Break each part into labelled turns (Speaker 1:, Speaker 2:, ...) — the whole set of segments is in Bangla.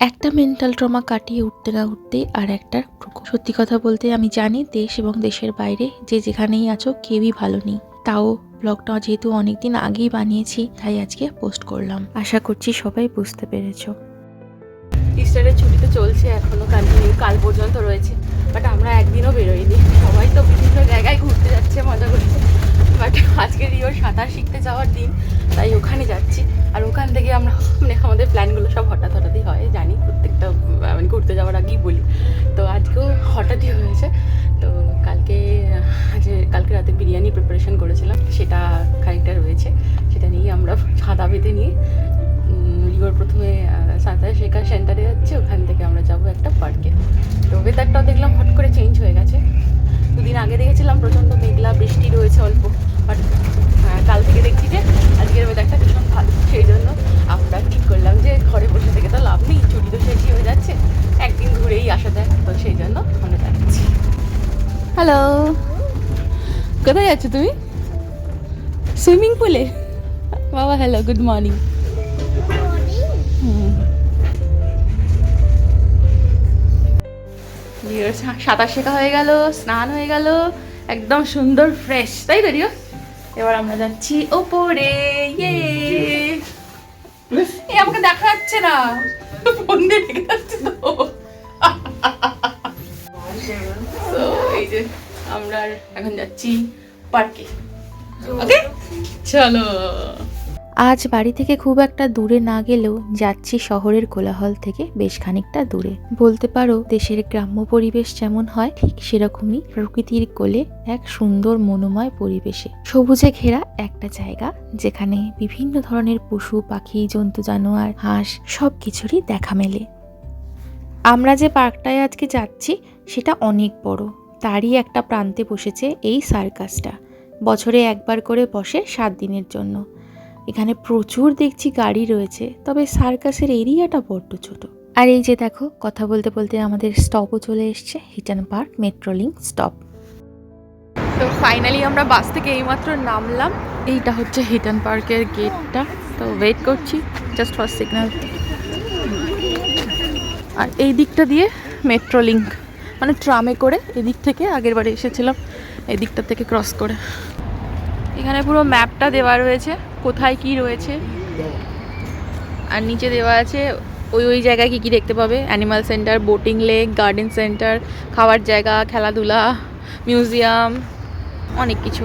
Speaker 1: একটা মেন্টাল ট্রমা কাটিয়ে উঠতে না উঠতে আর একটা। সত্যি কথা বলতে আমি জানি দেশ এবং দেশের বাইরে যে যেখানেই আছো কেউই ভালো নেই। তাও ব্লগটা যেহেতু অনেকদিন আগেই বানিয়েছি, তাই আজকে পোস্ট করলাম। আশা করছি সবাই বুঝতে পেরেছ।
Speaker 2: ইস্টারের ছুটি তো চলছে এখনও কন্টিনিউ কাল পর্যন্ত রয়েছে। বাট আমরা একদিনও বেরোইনি। সবাই তো বিভিন্ন জায়গায় ঘুরতে যাচ্ছে, মজা করছে। বাট আজকে রিওর সাঁতার শিখতে যাওয়ার দিন, তাই ওখানে যাচ্ছি। আর ওখান থেকে আমরা মানে আমাদের প্ল্যানগুলো সব হঠাৎ হঠাৎই হয়, জানি প্রত্যেকটা মানে ঘুরতে যাওয়ার আগেই বলি। তো আজকেও হঠাৎই হয়েছে। তো কালকে যে কালকে রাতে বিরিয়ানি প্রিপারেশন করেছিলাম, সেটা খানিকটা রয়েছে। সেটা নিয়ে আমরা ছাদা বেঁধে নিয়ে রিওর প্রথমে সাঁতার শেখার সেন্টারে যাচ্ছে। ওখান থেকে আমরা যাব একটা পার্কে তো ওয়েদারটাও দেখলাম, হট করে চেঞ্জ হয়ে গেছে। দুদিন আগে দেখেছিলাম, প্রচণ্ড মেঘলা, বৃষ্টি রয়েছে অল্প। বাট কাল থেকে দেখছি যে আজকের ওয়েদারটা ভীষণ ভালো। সেই জন্য আমরা ঠিক করলাম যে ঘরে বসে থেকে তো লাভ নেই ছুটি তো শেষই হয়ে যাচ্ছে। একদিন ঘুরেই আসা যায় তো সেই জন্য আমরা যাচ্ছি হ্যালো কোথায় যাচ্ছ তুমি? সুইমিং পুলে বাবা হ্যালো গুড মর্নিং সাঁতার শেখা হয়ে গেল স্নান হয়ে গেল একদম সুন্দর ফ্রেশ তাই তো রিও এবার আমরা যাচ্ছি ওপরে ইয়ে। এ আমাকে দেখা যাচ্ছে না। ফোন দিয়ে ডেকে যাচ্ছে তো। এই যে আমরা এখন যাচ্ছি পার্কে ওকে চলো।
Speaker 1: আজ বাড়ি থেকে খুব একটা দূরে না গেলেও যাচ্ছি শহরের কোলাহল থেকে বেশ খানিকটা দূরে। বলতে পারো, দেশের গ্রাম্য পরিবেশ যেমন হয়, ঠিক সেরকমই প্রকৃতির কোলে এক সুন্দর মনোময় পরিবেশে। সবুজে ঘেরা একটা জায়গা, যেখানে বিভিন্ন ধরনের পশু, পাখি, জন্তু, জানোয়ার, হাঁস সব কিছুরই দেখা মেলে। আমরা যে পার্কটায় আজকে যাচ্ছি, সেটা অনেক বড়। তারই একটা প্রান্তে বসেছে এই সার্কাসটা। বছরে একবার করে বসে সাত দিনের জন্য। এখানে প্রচুর দেখছি গাড়ি রয়েছে, তবে সার্কাসের এরিয়াটা বড্ড ছোট। আর এই যে দেখো, কথা বলতে বলতে আমাদের স্টপও চলে এসছে হিটন পার্ক মেট্রোলিঙ্ক স্টপ
Speaker 2: তো ফাইনালি আমরা বাস থেকে এইমাত্র নামলাম। এইটা হচ্ছে হিটন পার্কের গেটটা তো ওয়েট করছি জাস্ট ফার্স্ট সিগন্যাল আর এই দিকটা দিয়ে মেট্রো লিঙ্ক মানে ট্রামে করে এদিক থেকে আগের বারে এসেছিলাম এই দিকটা থেকে ক্রস করে। এখানে পুরো ম্যাপটা দেওয়া রয়েছে, কোথায় কি রয়েছে। আর নিচে দেওয়া আছে ওই ওই জায়গায় কী কী দেখতে পাবে। Animal centre boating lake garden centre খাওয়ার জায়গা, খেলাধুলা মিউজিয়াম অনেক কিছু।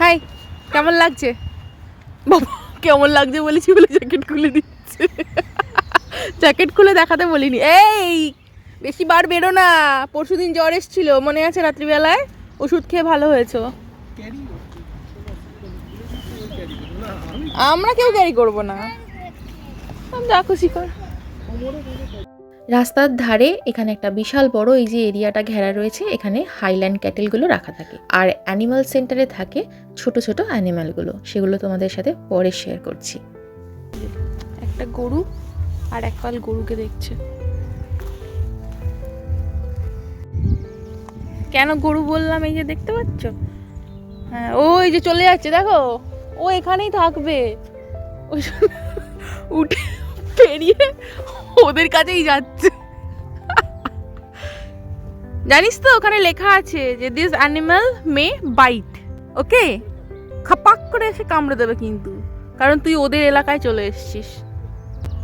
Speaker 2: হাই কেমন লাগছে? বাবা, কেমন লাগছে বলেছি বলে জ্যাকেট খুলে দিচ্ছে। জ্যাকেট খুলে দেখাতে বলিনি। এই, বেশি বার বেরো না। পরশুদিন জ্বর এসেছিল, মনে আছে রাত্রিবেলায়? ওষুধ খেয়ে ভালো হয়েছো? আমরা কেউ ক্যারি করব না। যা খুশি কর।
Speaker 1: রাস্তার ধারে এখানে একটা বিশাল বড় এই যে এরিয়াটা ঘেরা রয়েছে এখানে হাইল্যান্ড ক্যাটেলগুলো রাখা থাকে। আর অ্যানিমাল সেন্টারে থাকে ছোট ছোট অ্যানিমালগুলো সেগুলো তোমাদের সাথে পরে শেয়ার করছি।
Speaker 2: একটা গরু আর এক পাল গরুকে দেখছে। কেন গরু বললাম এই যে দেখতে পাচ্ছ? হ্যাঁ ওই যে চলে যাচ্ছে দেখো। ও এখানেই থাকবে। উঠে পেরিয়ে ওদের কাছেই যাচ্ছে। জানিস তো, ওখানে লেখা আছে যে this animal may bite okay? খাপাক করে এসে কামড়ে দেবে কিন্তু। কারণ তুই ওদের এলাকায় চলে এসেছিস।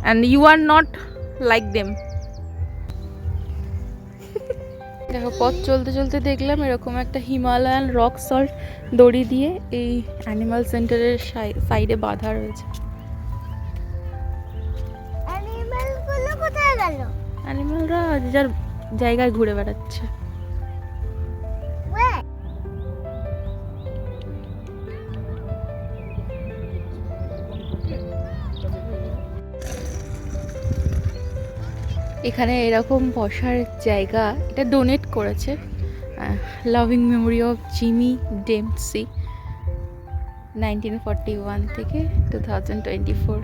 Speaker 2: And you are not like them দেখো পথ চলতে চলতে দেখলাম এরকম একটা হিমালয়ান রক সল্ট দড়ি দিয়ে এই অ্যানিমাল সেন্টারের সাইডে বাঁধা রয়েছে।
Speaker 3: অ্যানিমালগুলো কোথায় গেল?
Speaker 2: অ্যানিমালরা যার জায়গায় ঘুরে বেড়াচ্ছে। এখানে এরকম বসার জায়গা, এটা ডোনেট করেছে loving memory of Jimmy Dempsey nineteen forty one থেকে two thousand twenty four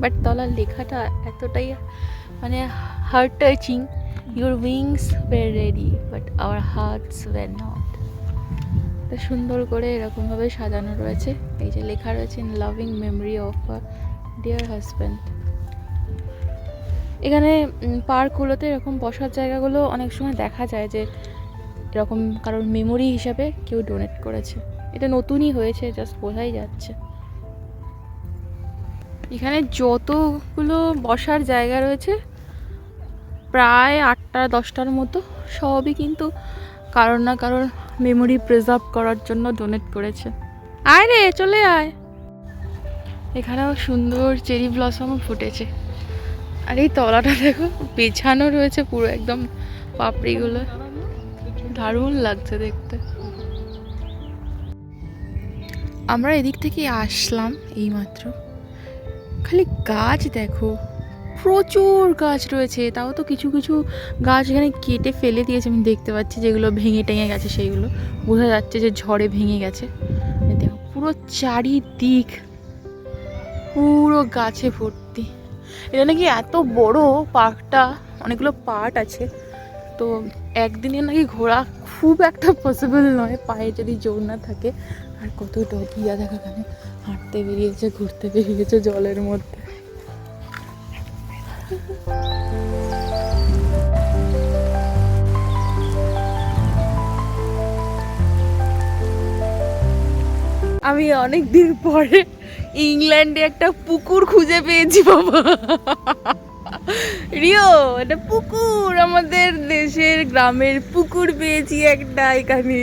Speaker 2: but তলার লেখাটা এতটাই মানে heart touching your wings were ready but our hearts were not তো সুন্দর করে এরকমভাবে সাজানো রয়েছে। এই যে লেখা রয়েছে in loving memory of dear husband
Speaker 1: এখানে পার্কগুলোতে এরকম বসার জায়গাগুলো অনেক সময় দেখা যায় যে, এরকম কারোর মেমোরি হিসাবে কেউ ডোনেট করেছে। এটা নতুনই হয়েছে জাস্ট বোঝাই যাচ্ছে। এখানে যতগুলো বসার জায়গা রয়েছে, প্রায় আটটা, দশটার মতো, সবই কিন্তু কারোর না কারোর মেমোরি প্রিজার্ভ করার জন্য ডোনেট করেছে। আয় রে, চলে আয়। এখানেও সুন্দর চেরি ব্লসমও ফুটেছে। আর এই তলাটা দেখো, বেছানো রয়েছে পুরো একদম পাপড়িগুলো। দারুণ লাগছে দেখতে। আমরা এদিক থেকে আসলাম এইমাত্র। খালি গাছ দেখো, প্রচুর গাছ রয়েছে, তাও তো কিছু কিছু গাছ এখানে কেটে ফেলে দিয়েছে, আমি দেখতে পাচ্ছি যেগুলো ভেঙে টেঙে গেছে সেইগুলো। বোঝা যাচ্ছে যে ঝড়ে ভেঙে গেছে। দেখো, পুরো চারিদিক পুরো গাছে ভর্তি। এটা নাকি এত বড় পার্কটা, অনেকগুলো পার্ট আছে। তো একদিনে নাকি ঘোরা খুব একটা পসিবল নয়, পায়ে যদি জোর না থাকে। আর কত ডগিয়া দেখা এখানে, হাঁটতে বেরিয়েছে, ঘুরতে বেরিয়েছে জলের মধ্যে। আমি অনেক দিন পরে ইংল্যান্ডে একটা পুকুর খুঁজে পেয়েছি বাবা। রিও, এটা পুকুর, আমাদের দেশের গ্রামের পুকুর পেয়েছি একটা এখানে।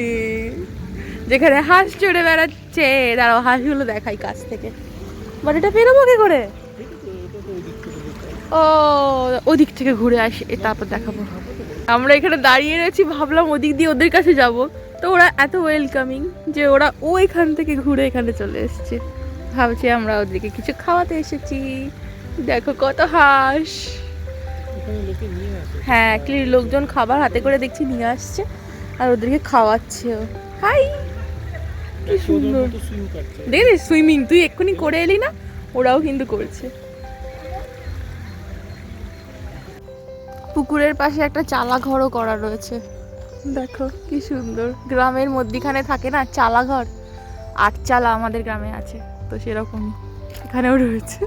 Speaker 1: যেখানে হাঁস চড়ে বেড়াচ্ছে। দাঁড়াও, হাঁসগুলো দেখাই কাছ থেকে। বাট এটা বেরোবো কি করে? ও, ওদিক থেকে ঘুরে আসি তারপর দেখাবো। আমরা এখানে দাঁড়িয়ে রয়েছি, ভাবলাম ওদিক দিয়ে ওদের কাছে যাব। তো ওরা এত ওয়েলকামিং যে ওরা ওইখান থেকে ঘুরে এখানে চলে এসেছে। ভাবছি আমরা ওদেরকে কিছু খাওয়াতে এসেছি। দেখো কত হাঁস। হ্যাঁ লোকজন খাবার হাতে করে দেখছি নিয়ে আসছে আর ওদেরকে খাওয়াচ্ছেও। হাই কি সুন্দর। দেখলি সুইমিং তুই এক্ষুনি করে এলি না? ওরাও কিন্তু করছে। পুকুরের পাশে একটা চালা ঘরও করা রয়েছে। দেখো কি সুন্দর। গ্রামের মধ্যিখানে থাকে না চালা ঘর আট চালা আমাদের গ্রামে আছে। তো সেরকমই। এখানেও রয়েছে।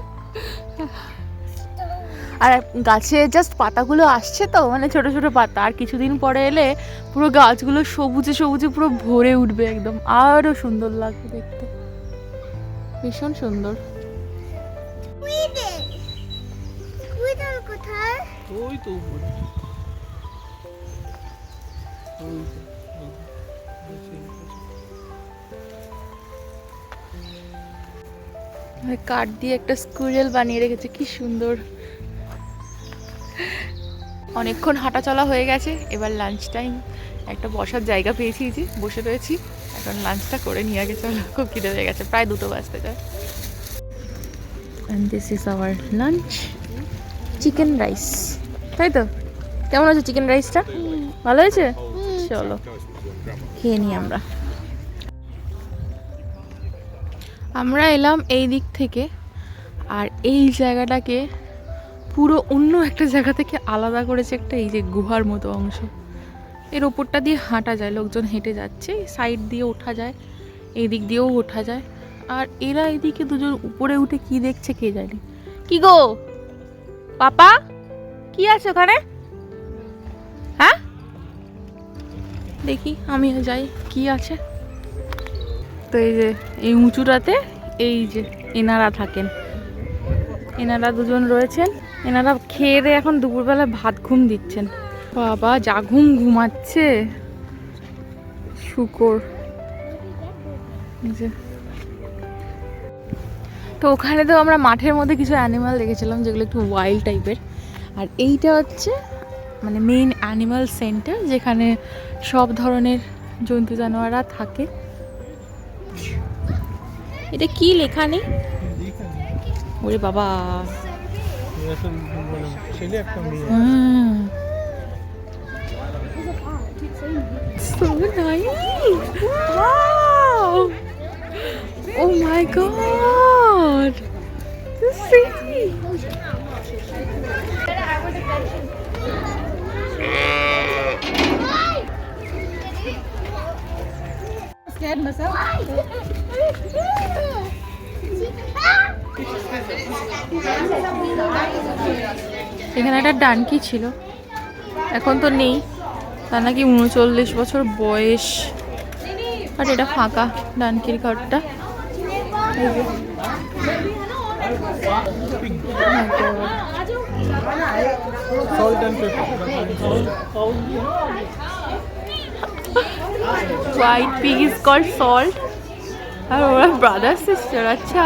Speaker 1: আর গাছে জাস্ট পাতাগুলো আসছে তো মানে ছোট ছোট পাতা। আর কিছুদিন পরে এলে পুরো গাছগুলো সবুজে সবুজে পুরো ভরে উঠবে একদম। আরও সুন্দর লাগবে দেখতে। ভীষণ সুন্দর।
Speaker 3: কোথায়?
Speaker 4: ওই তো।
Speaker 1: কাঠ দিয়ে একটা স্কুরেল বানিয়ে রেখেছে কি সুন্দর। অনেকক্ষণ হাঁটা চলা হয়ে গেছে এবার লাঞ্চ টাইম একটা বসার জায়গা পেয়েছি যে বসে রয়েছি। এখন লাঞ্চটা করে নিয়ে আগে চলো খুব খিদে হয়ে গেছে প্রায় দুটো বাজতে যায়। And this is our lunch chicken rice তাই তো? কেমন আছে চিকেন রাইসটা ভালো হয়েছে? চলো খেয়ে নিই আমরা। আমরা এলাম এই দিক থেকে আর এই জায়গাটাকে পুরো অন্য একটা জায়গা থেকে আলাদা করেছে একটা এই যে গুহার মতো অংশ। এর ওপরটা দিয়ে হাঁটা যায়, লোকজন হেঁটে যাচ্ছে, সাইড দিয়ে ওঠা যায় এই দিক দিয়েও ওঠা যায়। আর এরা এদিকে দুজন উপরে উঠে কি দেখছে কে জানি। কি গো? পাপা? কি আছে ওখানে? হ্যাঁ? দেখি, আমিও যাই, কি আছে? তো এই যে, এই উঁচুটাতে এই যে এনারা থাকেন। এনারা দুজন রয়েছেন। এনারা খেয়ে দিয়ে এখন দুপুরবেলা ভাত ঘুম দিচ্ছেন। বাবা, যা ঘুম ঘুমাচ্ছে। শুকর। যে। তো ওখানে তো আমরা মাঠের মধ্যে কিছু অ্যানিমাল দেখেছিলাম, যেগুলো একটু ওয়াইল্ড টাইপের আর এইটা হচ্ছে মানে মেইন অ্যানিমাল সেন্টার যেখানে সব ধরনের জন্তু জানোয়াররা থাকে। এটা কি লেখা নেই ওরে বাবা
Speaker 4: এরা সব মানে ছেলে একটা মেয়ে
Speaker 1: হুম So nice. Wow. Oh my god. This is এখানে একটা ডানকি ছিল। এখন তো নেই। তার নাকি উনচল্লিশ বছর বয়স। আর এটা ফাঁকা ডানকির ঘরটা. White pig is called salt আর ওরা ব্রাদার সিস্টার আচ্ছা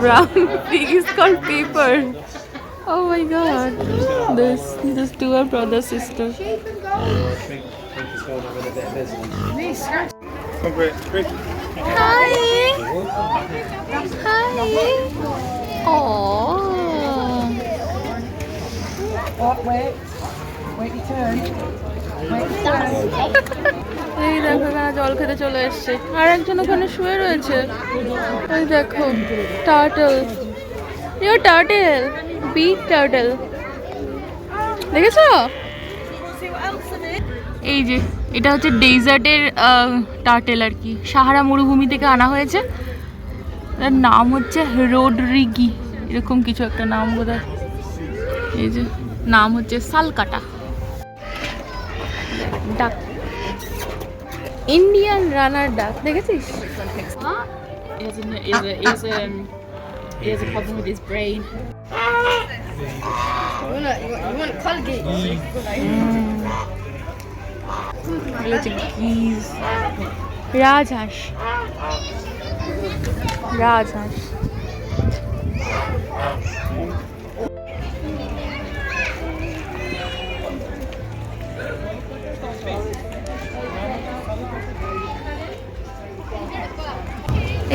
Speaker 1: brown pig is called pepper oh my god this this two are brother sister
Speaker 2: Quick, quick.
Speaker 1: Hi. Hi. Oh. এই দেখো এখানে জল খেতে চলে এসছে। আর একজন ওখানে শুয়ে রয়েছে। ওই দেখো turtle you turtle big turtle দেখেছ? এই যে, এটা হচ্ছে ডেজার্টের টার্টেল আর কি। সাহারা মরুভূমি থেকে আনা হয়েছে। এর নাম হচ্ছে রোডরিগি। এরকম কিছু একটা নাম বোধ এই যে, নাম হচ্ছে সালকাটা। ডাক ইন্ডিয়ান রানার ডাক দেখেছিস
Speaker 4: He has, a, he, has a, he, has a, um, he has a problem with his brain.
Speaker 1: এগুলো হচ্ছে গিজ রাজহাঁস রাজহাঁস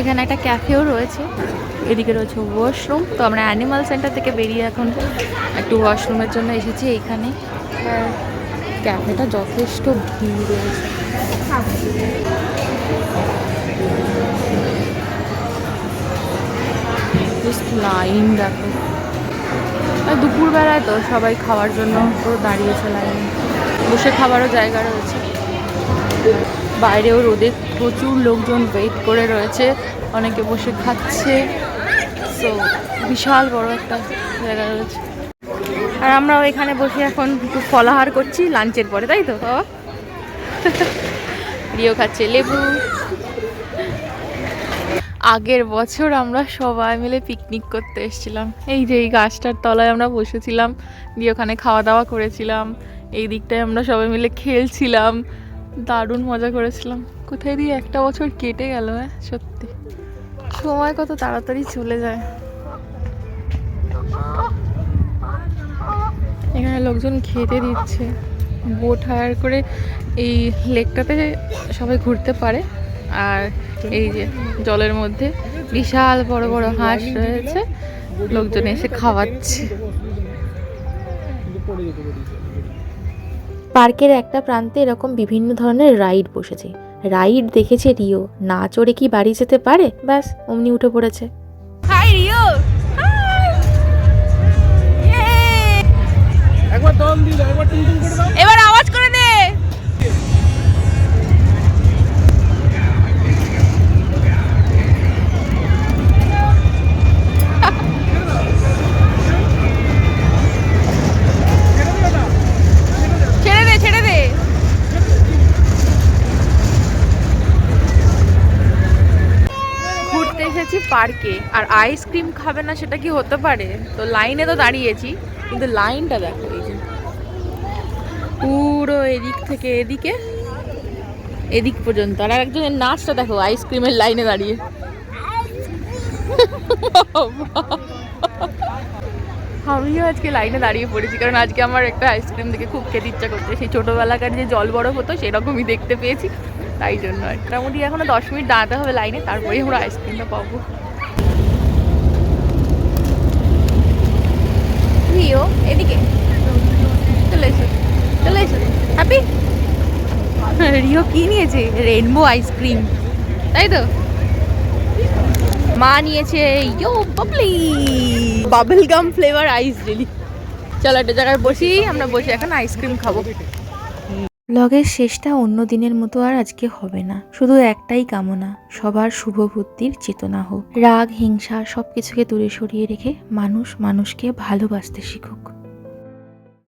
Speaker 1: এখানে একটা ক্যাফেও রয়েছে। এদিকে রয়েছে ওয়াশরুম তো আমরা অ্যানিমাল সেন্টার থেকে বেরিয়ে এখন একটু ওয়াশরুমের জন্য এসেছি এইখানে আর ক্যাফেটা যথেষ্ট ভিড় রয়েছে। লাইন দেখো। দুপুরবেলায় তো সবাই খাওয়ার জন্য তো দাঁড়িয়েছে লাইন বসে খাবারও জায়গা রয়েছে। বাইরেও রোদে প্রচুর লোকজন ওয়েট করে রয়েছে। অনেকে বসে খাচ্ছে। সো বিশাল বড় একটা জায়গা রয়েছে। আর আমরাও এখানে বসে এখন একটু ফলাহার করছি লাঞ্চের পরে তাই তো? বাবা রিও খাচ্ছে লেবু। আগের বছর আমরা সবাই মিলে পিকনিক করতে এসেছিলাম। এই যে এই গাছটার তলায় আমরা বসেছিলাম দিয়ে ওখানে খাওয়া দাওয়া করেছিলাম। এই দিকটায় আমরা সবাই মিলে খেলছিলাম। দারুণ মজা করেছিলাম। কোথায় দিয়ে একটা বছর কেটে গেল হ্যাঁ? সত্যি। সময় কত তাড়াতাড়ি চলে যায়। এখানে লোকজন খেতে দিচ্ছে। বোট হায়ার করে এই লেকটাতে সবাই ঘুরতে পারে। আর এই যে জলের মধ্যে বিশাল বড় বড় হাঁস রয়েছে। লোকজন এসে খাওয়াচ্ছে।
Speaker 5: পার্কের একটা প্রান্তে এরকম বিভিন্ন ধরনের রাইড বসেছে। রাইড দেখেছে রিও। না চড়ে কি বাড়ি যেতে পারে? ব্যাস অমনি উঠে পড়েছে।
Speaker 1: Hi Rio!
Speaker 2: একবার দম দিল একবার টুনটুন করে দাও।
Speaker 1: এবার আওয়াজ আর আইসক্রিম খাবে না সেটা কি হতে পারে? তো লাইনে তো দাঁড়িয়েছি, কিন্তু লাইনটা দেখো, এই যে। পুরো এদিক থেকে এদিকে, এদিক পর্যন্ত। আর একজনের নাচটা দেখো আইসক্রিমের লাইনে দাঁড়িয়ে। আমিও আজকে লাইনে দাঁড়িয়ে পড়েছি, কারণ আজকে আমার একটা আইসক্রিম দেখে খুব খেতে ইচ্ছা করছে। সেই ছোটোবেলাকার যে জল বরফ হতো, সেরকমই দেখতে পেয়েছি। তাই জন্য মোটামুটি এখনও দশ মিনিট দাঁড়াতে হবে লাইনে তারপরেই আমরা আইসক্রিমটা পাবো। রিও এদিকে। চলে এসো চলে এসো। হ্যাপি রিও কি নিয়েছে? রেনবো আইসক্রিম তাই তো? মা নিয়েছে yo bubbly bubble gum flavour ice jelly চলো একটা জায়গায় বসি আমরা বসে এখন আইসক্রিম খাব।
Speaker 5: ব্লগের শেষটা অন্য দিনের মতো আর আজকে হবে না। শুধু একটাই কামনা, সবার শুভ বুদ্ধির চেতনা হোক। রাগ, হিংসা সবকিছুকে দূরে সরিয়ে রেখে মানুষ মানুষকে ভালোবাসতে শিখুক।